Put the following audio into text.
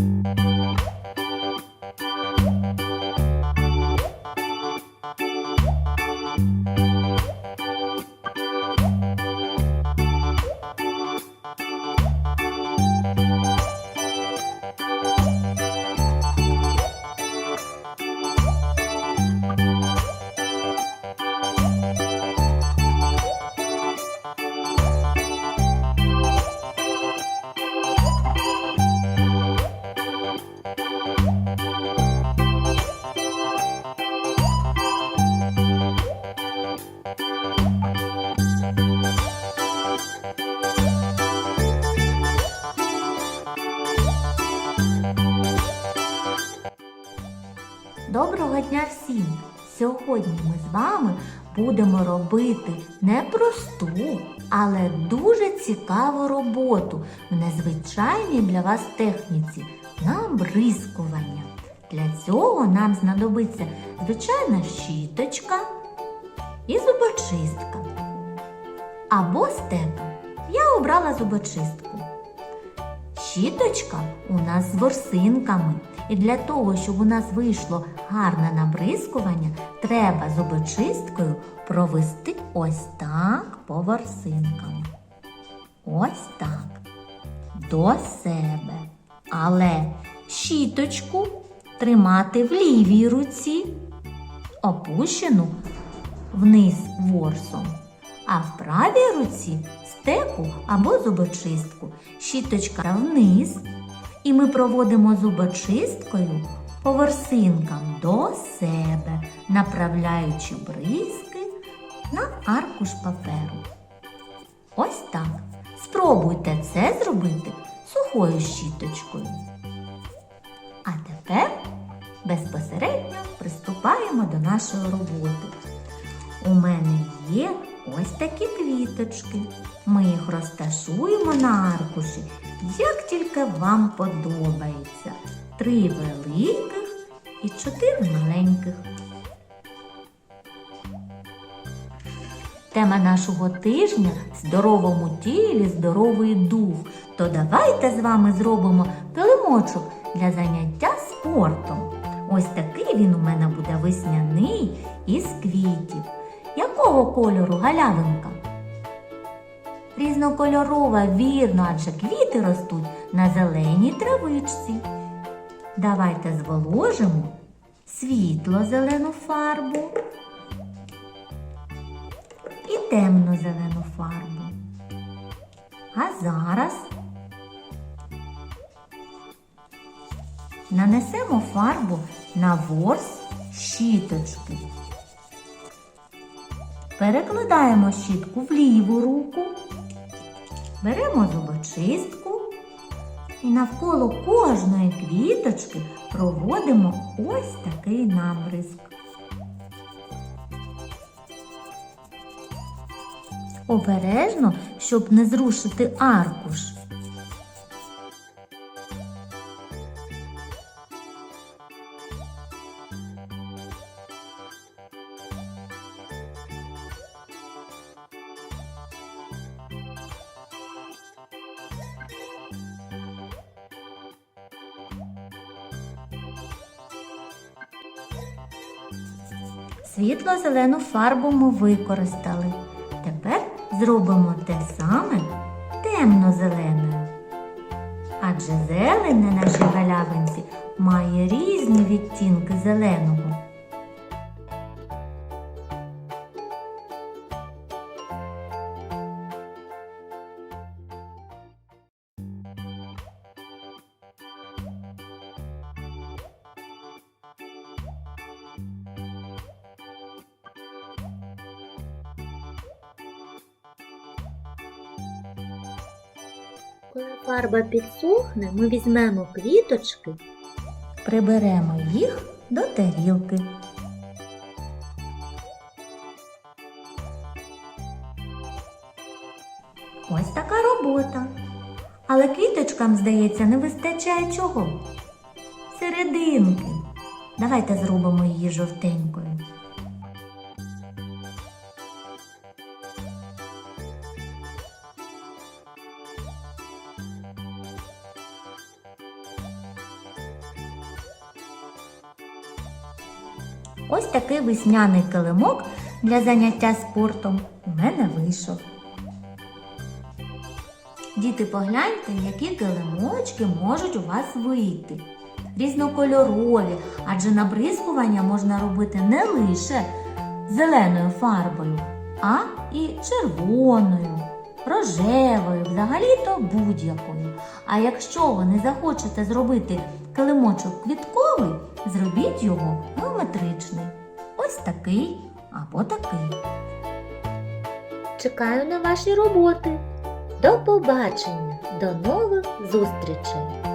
Thank you. Доброго дня всім! Сьогодні ми з вами будемо робити не просту, але дуже цікаву роботу в незвичайній для вас техніці набризкування. Для цього нам знадобиться звичайна щіточка і зубочистка або стека. Я обрала зубочистку. Щіточка у нас з ворсинками. І для того, щоб у нас вийшло гарне набризкування, треба зубочисткою провести ось так по ворсинкам. Ось так. До себе. Але щіточку тримати в лівій руці, опущену вниз ворсом, а в правій руці стеку або зубочистку. Щіточка вниз. І ми проводимо зубочисткою по ворсинкам до себе, направляючи бризки на аркуш паперу. Ось так. Спробуйте це зробити сухою щіточкою. А тепер безпосередньо приступаємо до нашої роботи. У мене є ось такі квіточки. Ми їх розташуємо на аркуші, як тільки вам подобається. Три великих і чотири маленьких. Тема нашого тижня здоровому тілі здоровий дух. То давайте з вами зробимо килимочок для заняття спортом. Ось такий він у мене буде весняний із квітів. Якого кольору галявинка? Різнокольорова, вірно, адже квіти ростуть на зеленій травичці. Давайте зволожимо світло зелену фарбу і темну зелену фарбу. А зараз нанесемо фарбу на ворс щіточки. Перекладаємо щітку в ліву руку, беремо зубочистку і навколо кожної квіточки проводимо ось такий набризк. Обережно, щоб не зрушити аркуш. Світло-зелену фарбу ми використали. Тепер зробимо те саме темно-зеленою. Адже зелень на нашій галявинці має різні відтінки зеленого. Коли фарба підсохне, ми візьмемо квіточки, приберемо їх до тарілки. Ось така робота. Але квіточкам, здається, не вистачає чого? Серединки. Давайте зробимо її жовтенькою. Ось такий весняний килимок для заняття спортом у мене вийшов. Діти, погляньте, які килимочки можуть у вас вийти. Різнокольорові, адже набризкування можна робити не лише зеленою фарбою, а і червоною, рожевою, взагалі-то будь-якою. А якщо ви не захочете зробити килимочок квітковий, зробіть його геометричний. Ось такий або такий. Чекаю на ваші роботи. До побачення, до нових зустрічей!